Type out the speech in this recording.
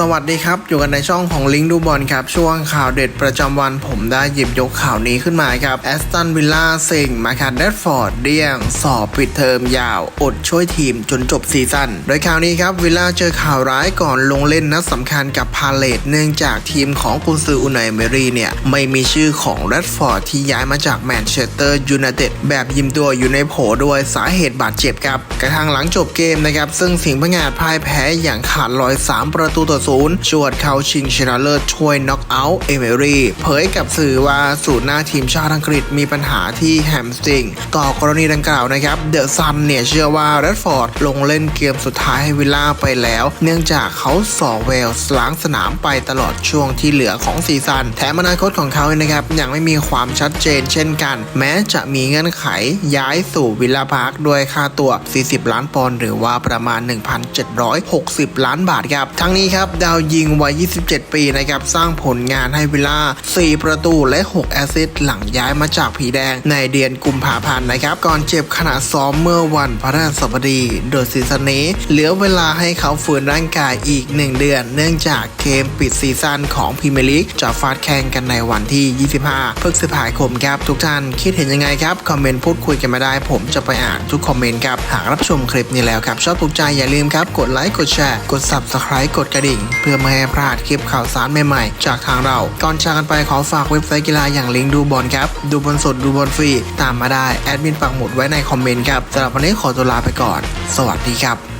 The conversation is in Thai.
สวัสดีครับ อยู่กันในช่องของลิงดูบอลครับ ช่วงข่าวเด็ดประจำวันผมได้หยิบยกข่าวนี้ขึ้นมาครับแอสตันวิลล่าเซ็งมาคันเดดฟอร์ดเดี้ยง สอบปิดเทอมยาว อดช่วยทีมจนจบซีซั่นโดยข่าวนี้ครับวิลล่าเจอข่าวร้ายก่อนลงเล่นนัดสำคัญกับพาเลตเนื่องจากทีมของกุนซืออุนายเมรีเนี่ย ไม่มีชื่อของเรดฟอร์ดที่ย้ายมาจากแมนเชสเตอร์ยูไนเต็ดแบบยิมตัวอยู่ในโผด้วยสาเหตุบาดเจ็บครับกระทั่งหลังจบเกมนะครับซึ่งสิงห์พงาดพ่ายแพ้อย่างขาดลอย 3 ประตูต่อศูนย์ชวดเขาชิงชนะเลิศช่วยน็อกเอาท์เอเมรีเผยกับสื่อว่าสูตรหน้าทีมชาติอังกฤษมีปัญหาที่แฮมสตริง ต่อกรณีดังกล่าวนะครับเดอะซันเนี่ยเชื่อว่าเรดฟอร์ดลงเล่นเกมสุดท้ายให้วิลล่าไปแล้ว เนื่องจากเขาสอเวลส์ล้างสนามไปตลอดช่วงที่เหลือของซีซั่นแถมอนาคตของเขานะครับยังไม่มีความชัดเจนเช่นกัน แม้จะมีเงื่อนไขย้ายสู่วิลล่าพาร์คด้วยค่าตัว 40 ล้านปอนด์หรือว่าประมาณ 1,760 ล้านบาทครับ ทั้งนี้ครับดาวยิงวัย 27 ปีนะครับสร้างผลงานให้วิลล่า 4 ประตูและ 6 แอสซิสต์หลังย้ายมาจากผีแดงในเดือนกุมภาพันธ์นะครับ ก่อนเจ็บขณะซ้อมเมื่อวันพฤหัสบดี โดยซีซั่นนี้ เหลือเวลาให้เขาฟื้นร่างกายอีก 1 เดือน เนื่องจากเกมปิดซีซั่นของพรีเมียร์ลีกจะฟาดแข่งกันในวันที่ 25 พฤษภาคมครับ ทุกท่านคิดเห็นยังไงครับ คอมเมนต์พูดคุยกันมาได้ ผมจะไปอ่านทุกคอมเมนต์ครับ หากรับชมคลิปนี้แล้วครับ ชอบถูกใจอย่าลืมครับ กดไลค์ กดแชร์ กด subscribe กดกระดิ่งเพื่อไม่ให้พลาดคลิปข่าวสารใหม่ๆ จากทางเรา ก่อนจากกันไปขอฝากเว็บไซต์กีฬาอย่างลิงก์ดูบอลครับ ดูบอลสดดูบอลฟรี ตามมาได้ แอดมินปักหมุดไว้ในคอมเมนต์ครับสำหรับวันนี้ขอตัวลาไปก่อน สวัสดีครับ